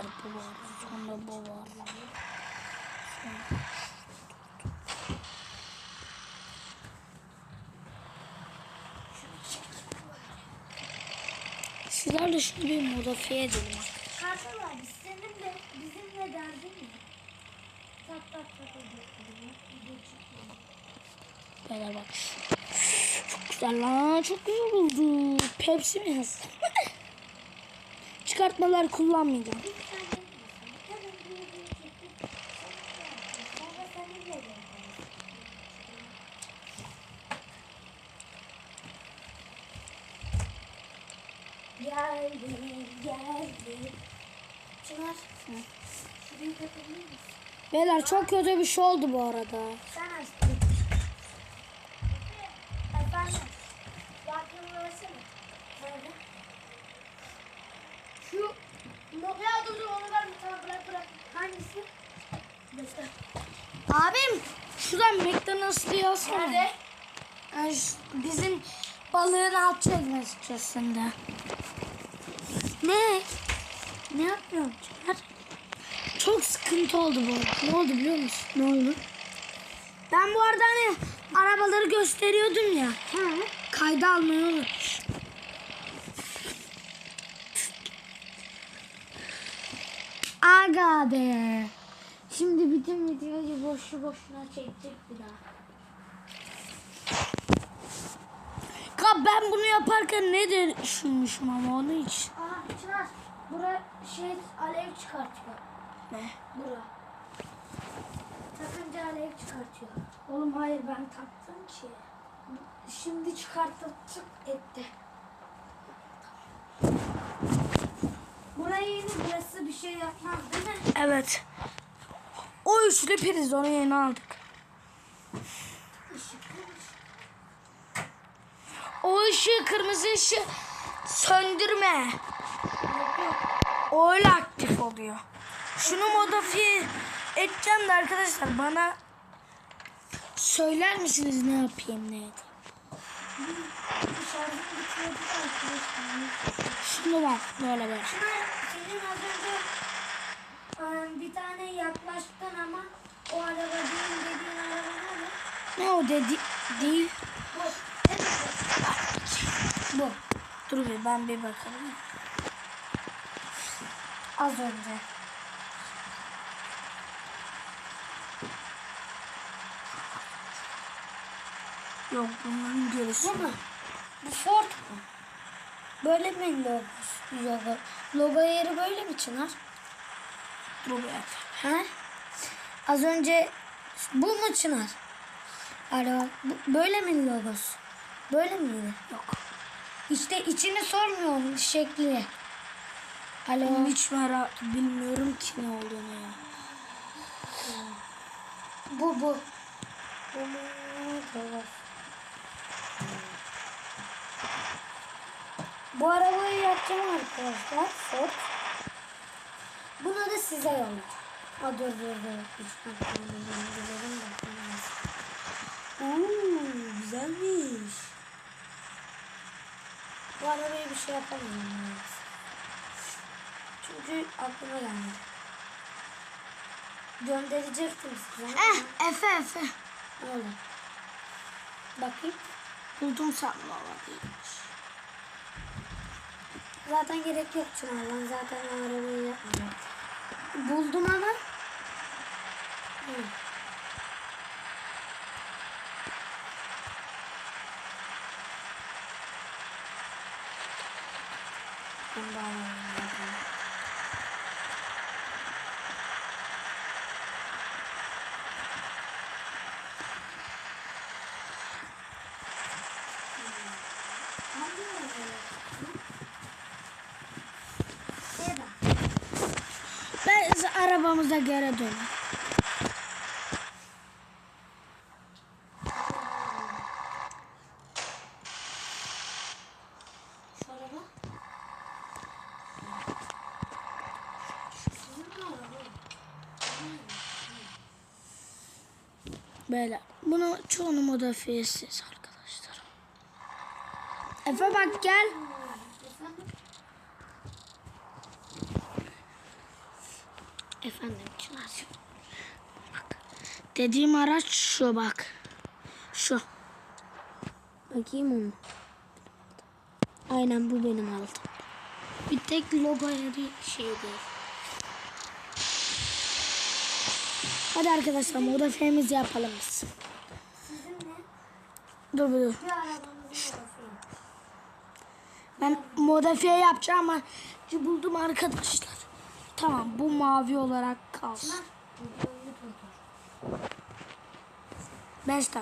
var, bu var. Sonra bu var. Sizlerle şunu bir modifiye edelim. Kartal abi senin de bizimle derdin mi? Tak tak tak. Böyle bak. Çok güzel lan. Çok güzel oldu. Pepsi mi yazsın? Çıkartmalar kullanmayacağım. Bir tane yapmasın. Hemen bir video çekip sonra kapatır mısın? Beyler çok kötü bir şey oldu bu arada. Sen açtın. Efendim. Bakın versene. Nerede? Şu ya dur dur onu ver tamam bırak bırak. Hangisi? Göster. Abim şuradan McDonald's diyorsun. Nerede? Yani bizim balığın alt çekmesinde. Ne? Ne yapıyorsun Çınar? Çok sıkıntı oldu bu. Ne oldu biliyor musun? Ne oldu? Ben bu arada hani arabaları gösteriyordum ya. Hı. Kayda almayı unutmuş. Aga be. Şimdi bütün videoyu boşu boşuna çekecek bir daha. Ya ben bunu yaparken ne düşünmüşüm ama onu hiç. Aa Çınar. Bura şey alev çıkartıyor. Ne? Bura. Takınca alev çıkartıyor. Oğlum hayır ben taktım ki. Şimdi çıkartıp tık etti. Buraya yeni burası bir şey yapmaz değil mi? Evet. O üçlü priz onu yeni aldık. O ışığı kırmızı ışığı söndürme. O öyle aktif oluyor. Şunu modifiye edeceğim de arkadaşlar bana söyler misiniz ne yapayım ne edeyim? Şunu bak böyle böyle. Senin az önce e, bir tane yaklaştın ama o araba değil dediğin araba ne? Ne o dedi değil. Bu. Bu. Dur bir ben bir bakalım. Az önce. Yok bunların gerisi. Bu mu? Bu Ford mu? Böyle mi logo? Logo, logo yeri böyle mi Çınar? Bu bir. He? Az önce bu mu Çınar? Alo, bu- böyle mi logosu? Böyle miydi? Yok. İşte içini sormuyorum şekli. Alo. Ben hiç merak bilmiyorum ki ne olduğunu ya. Bu bu. Bu mu? Bu arabayı yapacağım arkadaşlar. Ford. Bunu da size yollayacağım. Aa, dur dur dur. Üç dakika, dur, dur, dur, dur, dur. Oo, güzelmiş. Bu arabaya bir şey yapamıyorum. Çünkü aklıma gelmedi. Gönderecektim size. Eh, Efe Efe. Oldu? Bakayım. Buldum ama değilmiş. Zaten gerek yok Çınar. Ben zaten arabayı yapmayacağım. Buldum ama. Hı. Ben de alayım. Hangi araba? Eda. Ben arabamıza geri dön. Şu araba. Sizin mi araba? Böyle. Bunu çoğunu modifiyesiz arkadaşlar. Efe bak gel. Efendim? efendim Çınar. Bak. Dediğim araç şu bak. Şu. Bakayım onu. Aynen bu benim aldım. Bir tek logoya bir şey değil. Hadi arkadaşlar modifiyemizi yapalım biz. Sizin ne? Dur dur. Ben modifiye yapacağım ama buldum arkadaşlar. Tamam bu mavi olarak kalsın. 5 dakika.